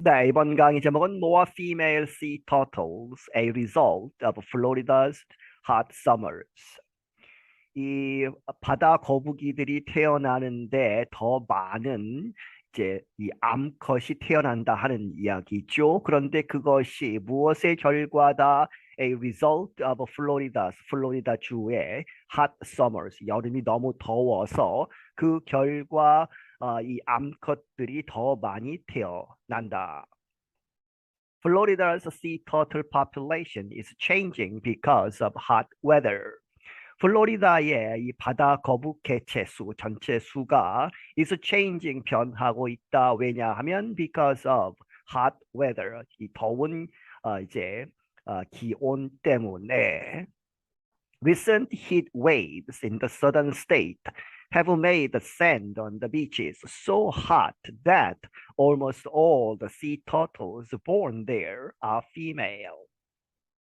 네, 이번 강의 제목은 More Female Sea Turtles, a Result of Florida's Hot Summers. 이 바다 거북이들이 태어나는데 더 많은 이제 이 암컷이 태어난다 하는 이야기죠. 그런데 그것이 무엇의 결과다? A result of Florida's, 플로리다 주의 hot summers, 여름이 너무 더워서 그 결과 어, 이 암컷들이 더 많이 태어난다. Florida's sea turtle population is changing because of hot weather. 플로리다의 이 바다 거북 개체 수 전체 수가 is changing 변하고 있다. 왜냐하면 because of hot weather 이 더운 어, 이제 어, 기온 때문에 recent heat waves in the southern state have made the sand on the beaches so hot that almost all the sea turtles born there are female.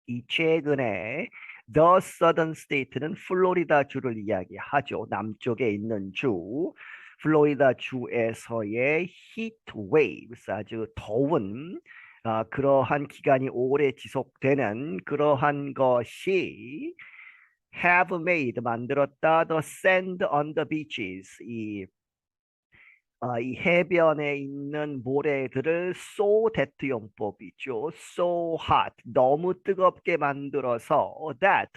이 최근에 The Southern State는 플로리다 주를 이야기하죠. 남쪽에 있는 주. 플로리다 주에서의 heat waves, 아주 더운 어, 그러한 기간이 오래 지속되는 그러한 것이 have made 만들었다 the sand on the beaches 이, 어, 이 해변에 있는 모래들을 so that 용법이죠. so hot 너무 뜨겁게 만들어서 that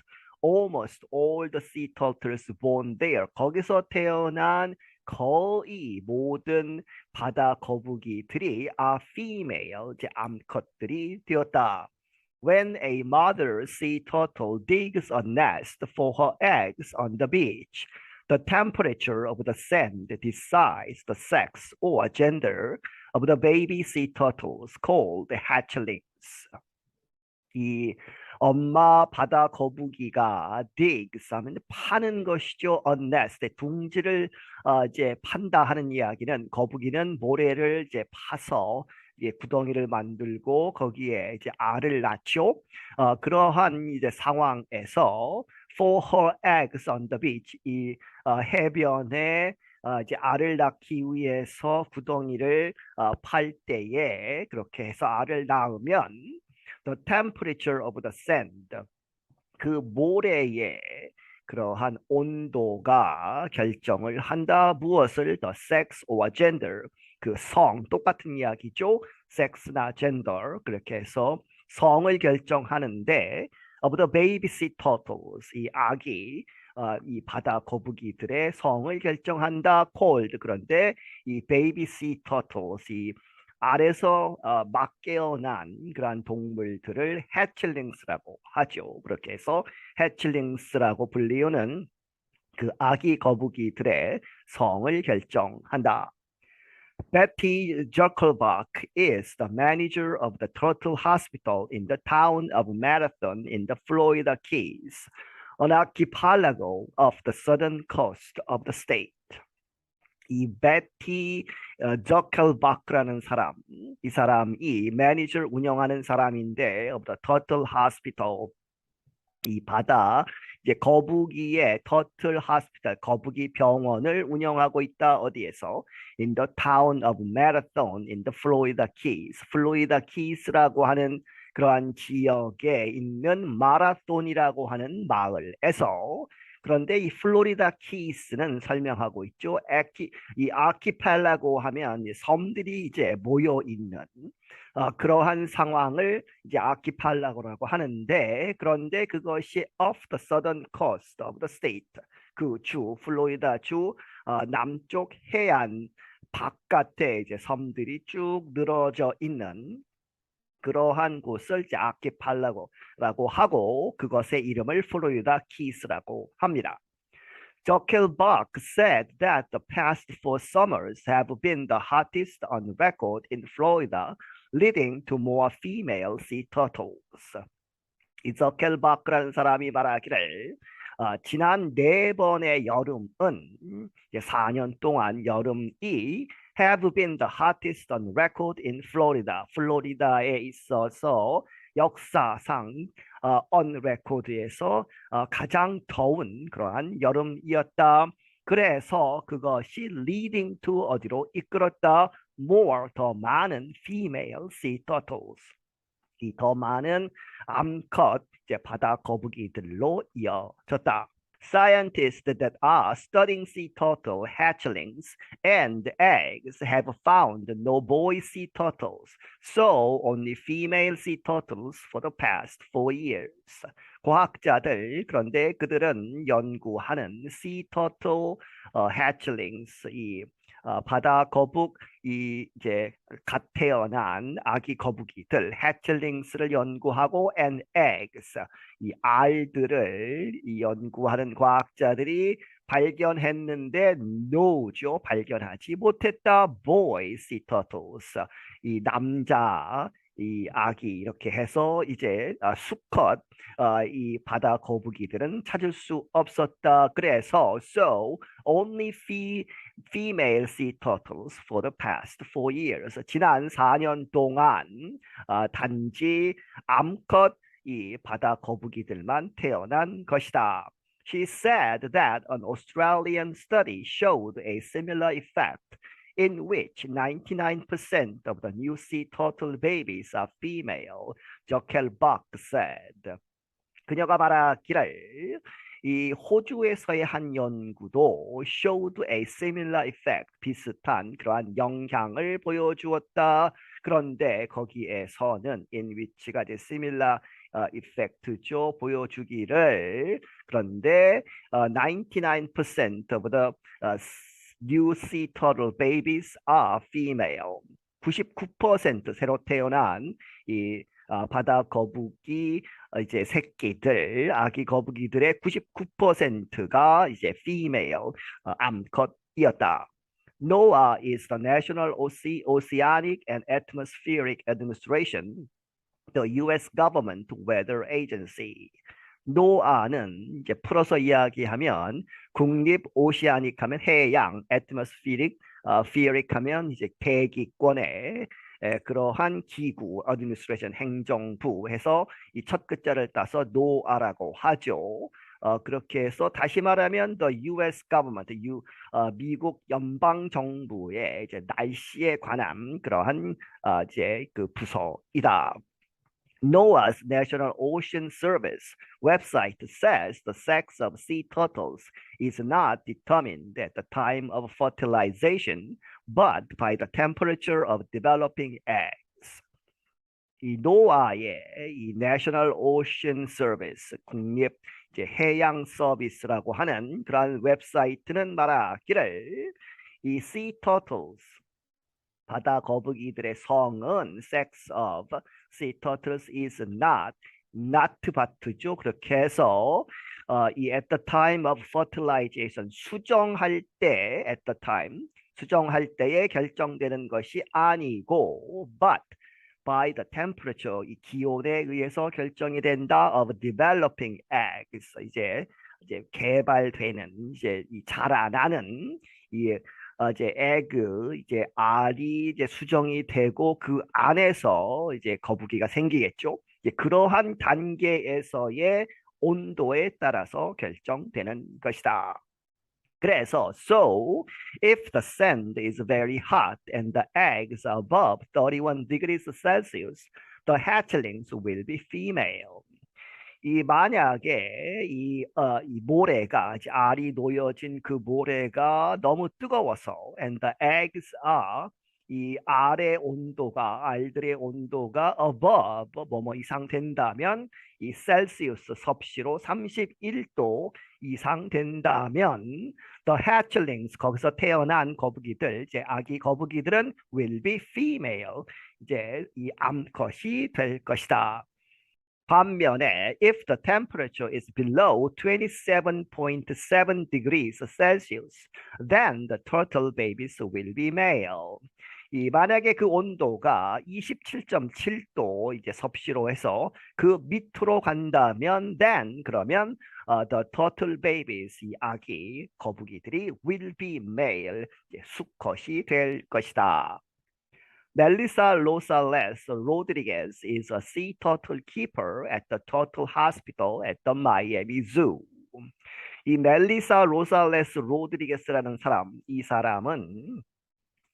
almost all the sea turtles born there 거기서 태어난 거의 모든 바다 거북이들이 are female 이제 암컷들이 되었다. when a mother sea turtle digs a nest for her eggs on the beach, the temperature of the sand decides the sex or gender of the baby sea turtles called hatchlings. 이 엄마 바다 거북이가 digs 하면 파는 것이죠. a nest 둥지를 어, 이제 판다 하는 이야기는 거북이는 모래를 이제 파서 이제 구덩이를 만들고 거기에 이제 알을 낳죠. 어, 그러한 이제 상황에서 for her eggs on the beach 이 어, 해변에 어, 이제 알을 낳기 위해서 구덩이를 어, 팔 때에 그렇게 해서 알을 낳으면 the temperature of the sand 그 모래의 그러한 온도가 결정을 한다. 무엇을 the sex or gender 그 성 똑같은 이야기죠. 섹스나 젠더 그렇게 해서 성을 결정하는데 of the baby sea turtles 이 아기 어, 이 바다 거북이들의 성을 결정한다. cold 그런데 이 baby sea turtles 이 알에서 어, 막 깨어난 그러한 동물들을 hatchlings라고 하죠. 그렇게 해서 hatchlings라고 불리우는 그 아기 거북이들의 성을 결정한다. Betty Zuckelbach is the manager of the Turtle Hospital in the town of Marathon in the Florida Keys, an archipelago of the southern coast of the state. 이 베티 저켈바크라는 사람, 이 사람이 매니저를 운영하는 사람인데 Turtle Hospital 이 바다 이제 거북이의 터틀 하스피탈 거북이 병원을 운영하고 있다 어디에서? In the town of Marathon in the Florida Keys. 플로리다 키스라고 하는 그러한 지역에 있는 마라톤이라고 하는 마을에서 그런데 이 플로리다 키스는 설명하고 있죠. 에키, 이 아키펠라고 하면 섬들이 이제 모여 있는 어, 그러한 상황을 이제 아키펠라고라고 하는데 그런데 그것이 off the southern coast of the state 그 주 플로리다 주 어, 남쪽 해안 바깥에 이제 섬들이 쭉 늘어져 있는 그러한 곳을 이제 아키팔라고 라고 하고 그것의 이름을 플로리다 키스라고 합니다. Zuckelbach said that the past four summers have been the hottest on record in Florida, leading to more female sea turtles. 이 저켈바크라는 사람이 말하기를 어, 지난 네 번의 여름은 4년 동안 여름이 have been the hottest on record in Florida. 플로리다에 있어서 역사상 어, on record에서 어, 가장 더운 그러한 여름이었다. 그래서 그것이 leading to 어디로 이끌었다. more 더 많은 female sea turtles. 이 더 많은 암컷 이제 바다 거북이들로 이어졌다. Scientists that are studying sea turtle hatchlings and eggs have found no boy sea turtles, so only female sea turtles for the past four years. 과학자들 그런데 그들은 연구하는 sea turtle 어, hatchlings 이 어, 바다 거북 이 이제 갓 태어난 아기 거북이들 hatchlings를 연구하고 and eggs 이 알들을 이 연구하는 과학자들이 발견했는데 no죠 발견하지 못했다 boy sea turtles 이 남자 이 아기 이렇게 해서 이제 아, 수컷 아, 이 바다 거북이들은 찾을 수 없었다. 그래서 so only fe, female sea turtles for the past four years. 지난 4년 동안 아, 단지 암컷 이 바다 거북이들만 태어난 것이다. She said that an Australian study showed a similar effect in which 99% of the new sea turtle babies are female, 저켈 Buck said. 그녀가 말하기를 이 호주에서의 한 연구도 showed a similar effect, 비슷한 그러한 영향을 보여주었다. 그런데 거기에서는 in which가 이제 similar 어, effect죠. 보여주기를 그런데 어, 99% of the 어, new sea turtle babies are female. 99% 새로 태어난 이 어, 바다 거북이 어, 이제 새끼들 아기 거북이들의 99%가 이제 female 어, 암컷이었다. NOAA is the National Oce Oceanic and Atmospheric Administration, the U.S. government weather agency. 노아는 이제 풀어서 이야기하면 국립 오시아닉 하면 해양, atmospheric, 어, spheric 하면 이제 대기권의 에, 그러한 기구, administration, 행정부 해서 이 첫 글자를 따서 노아라고 하죠. 어, 그렇게 해서 다시 말하면 the U.S. government, 유, 어, 미국 연방 정부의 이제 날씨에 관한 그러한 어, 이제 그 부서이다. NOAA's National Ocean Service website says the sex of sea turtles is not determined at the time of fertilization, but by the temperature of developing eggs. 이 노아의 이 National Ocean Service 국립 이제 해양 서비스라고 하는 그러한 웹사이트는 말하기를 이 sea turtles 바다 거북이들의 성은 sex of sea turtles is not not but죠. 그렇게 해서 어, 이 at the time of fertilization 수정할 때 at the time 수정할 때에 결정되는 것이 아니고 but by the temperature 이 기온에 의해서 결정이 된다 of developing eggs 이제 이제 개발되는 이제 이 자라나는 이 어, 이제 에그 이제 알이 이제 수정이 되고 그 안에서 이제 거북이가 생기겠죠. 이제 그러한 단계에서의 온도에 따라서 결정되는 것이다. 그래서 so if the sand is very hot and the eggs are above 31 degrees Celsius, the hatchlings will be female. 이 만약에 이, 어, 이 모래가 알이 놓여진 그 모래가 너무 뜨거워서 and the eggs are 이 알의 온도가 알들의 온도가 above 뭐뭐 이상 된다면 이 셀시우스 섭씨로 31도 이상 된다면 the hatchlings 거기서 태어난 거북이들 이제 아기 거북이들은 will be female 이제 이 암컷이 될 것이다. 반면에 if the temperature is below 27.7 degrees Celsius, then the turtle babies will be male. 이 만약에 그 온도가 27.7도 이제 섭씨로 해서 그 밑으로 간다면 then 그러면 uh, the turtle babies 이 아기 거북이들이 will be male 수컷이 될 것이다. Melissa Rosales Rodriguez is a sea turtle keeper at the Turtle Hospital at the Miami Zoo. 이 멜리사 로살레스 로드리게스라는 사람, 이 사람은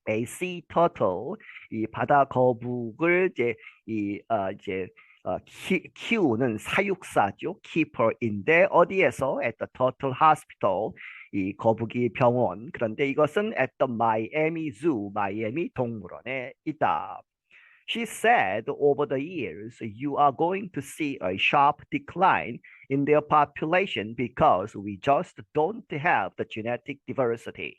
A sea turtle, 이 바다 거북을 이제 이 어, 이제 어, 키, 키우는 사육사죠. keeper인데 어디에서 at the turtle hospital 이 거북이 병원 그런데 이것은 at the Miami Zoo 마이애미 동물원에 있다. She said over the years you are going to see a sharp decline in their population because we just don't have the genetic diversity.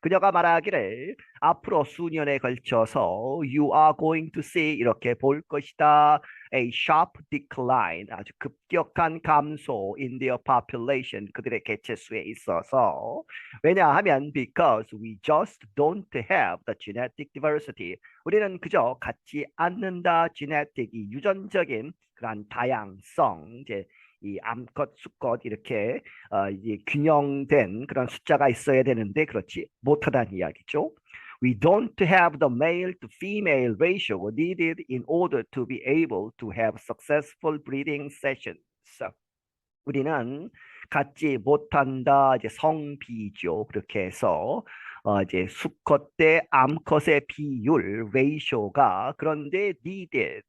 그녀가 말하기를 앞으로 수년에 걸쳐서 you are going to see 이렇게 볼 것이다. A sharp decline 아주 급격한 감소 in their population 그들의 개체수에 있어서. 왜냐하면 because we just don't have the genetic diversity. 우리는 그저 갖지 않는다. genetic 이 유전적인 그러한 다양성 이제 이 암컷, 수컷 이렇게 어, 이제 균형된 그런 숫자가 있어야 되는데 그렇지 못하다는 이야기죠. We don't have the male to female ratio needed in order to be able to have successful breeding sessions. 우리는 갖지 못한다 이제 성비죠. 그렇게 해서 어, 이제 수컷 대 암컷의 비율 레이쇼가 그런데 needed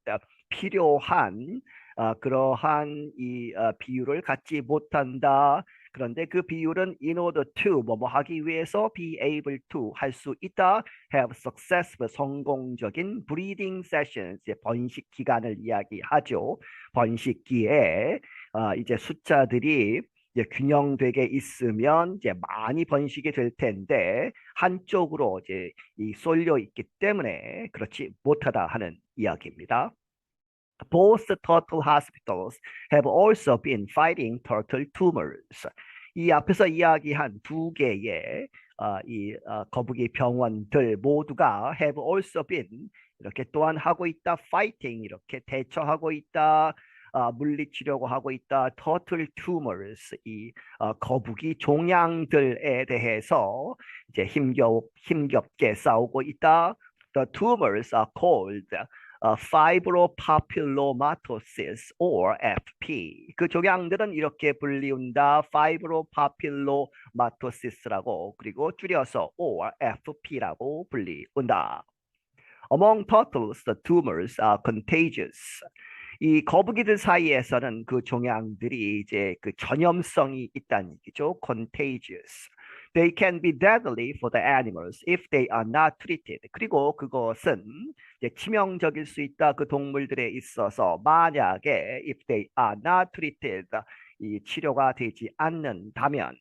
필요한 어, 그러한 이 어, 비율을 갖지 못한다. 그런데 그 비율은 in order to 뭐뭐 하기 위해서 be able to 할 수 있다. have successful 성공적인 breeding sessions 이제 번식 기간을 이야기하죠. 번식기에 어, 이제 숫자들이 이제 균형되게 있으면 이제 많이 번식이 될 텐데 한쪽으로 이제 이 쏠려 있기 때문에 그렇지 못하다 하는 이야기입니다. Both turtle hospitals have also been fighting turtle tumors. 이 앞에서 이야기한 두 개의 어, 이 어, 거북이 병원들 모두가 have also been 이렇게 또한 하고 있다 fighting 이렇게 대처하고 있다 어, 물리치려고 하고 있다 turtle tumors 이 어, 거북이 종양들에 대해서 이제 힘겨 힘겹게 싸우고 있다 the tumors are called 어, fibropapillomatosis or FP. 그 종양들은 이렇게 불리운다. fibropapillomatosis라고 그리고 줄여서 or FP라고 불리운다. Among turtles, the tumors are contagious. 이 거북이들 사이에서는 그 종양들이 이제 그 전염성이 있다는 얘기죠. contagious. They can be deadly for the animals if they are not treated. 그리고 그것은 이제 치명적일 수 있다. 그 동물들에 있어서 만약에 if they are not treated 이 치료가 되지 않는다면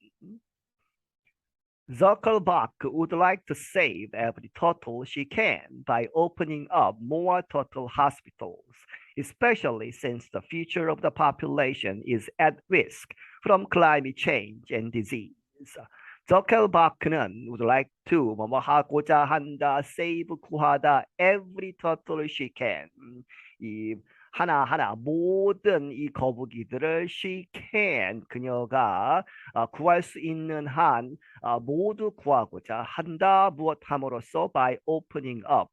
Zuckerberg would like to save every turtle she can by opening up more turtle hospitals, especially since the future of the population is at risk from climate change and disease. 저켈바크는 would like to 뭐뭐 하고자 한다, save 구하다, every turtle she can. 이 하나 하나 모든 이 거북이들을 she can 그녀가 어, 구할 수 있는 한 어, 모두 구하고자 한다 무엇함으로써 by opening up.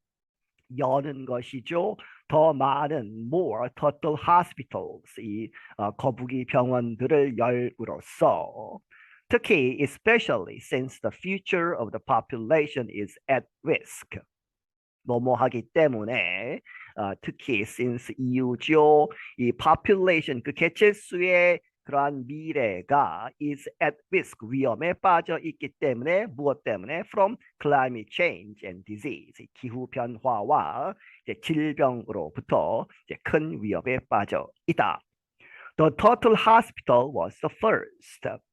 여는 것이죠. 더 많은 more turtle hospitals. 이 어, 거북이 병원들을 열으로써 특히 especially since the future of the population is at risk. 뭐뭐 하기 때문에 어, 특히 since 이유죠. 이 population 그 개체수의 그러한 미래가 is at risk 위험에 빠져 있기 때문에 무엇 때문에 from climate change and disease 기후 변화와 이제 질병으로부터 이제 큰 위협에 빠져 있다. The Turtle Hospital was the first.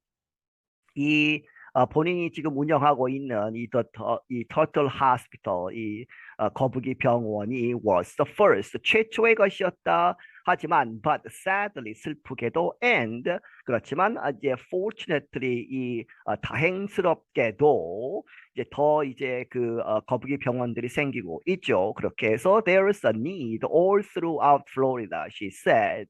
이 어, 본인이 지금 운영하고 있는 이, 더, 더, 이 Turtle Hospital, 이 어, 거북이 병원이 was the first, 최초의 것이었다. 하지만 but sadly 슬프게도 and 그렇지만 이제 fortunately 이 어, 다행스럽게도 이제 더 이제 그 어, 거북이 병원들이 생기고 있죠. 그렇게 해서 there is a need all throughout Florida, she said.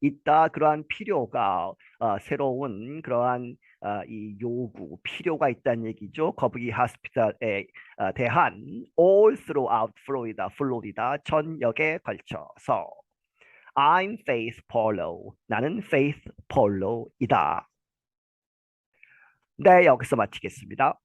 있다 그러한 필요가 어, 새로운 그러한 어, 이 요구, 필요가 있다는 얘기죠. 거북이 하스피탈에 어, 대한 all throughout Florida, 플로리다 전역에 걸쳐서 I'm Faith Polo. 나는 Faith Polo이다. 네, 여기서 마치겠습니다.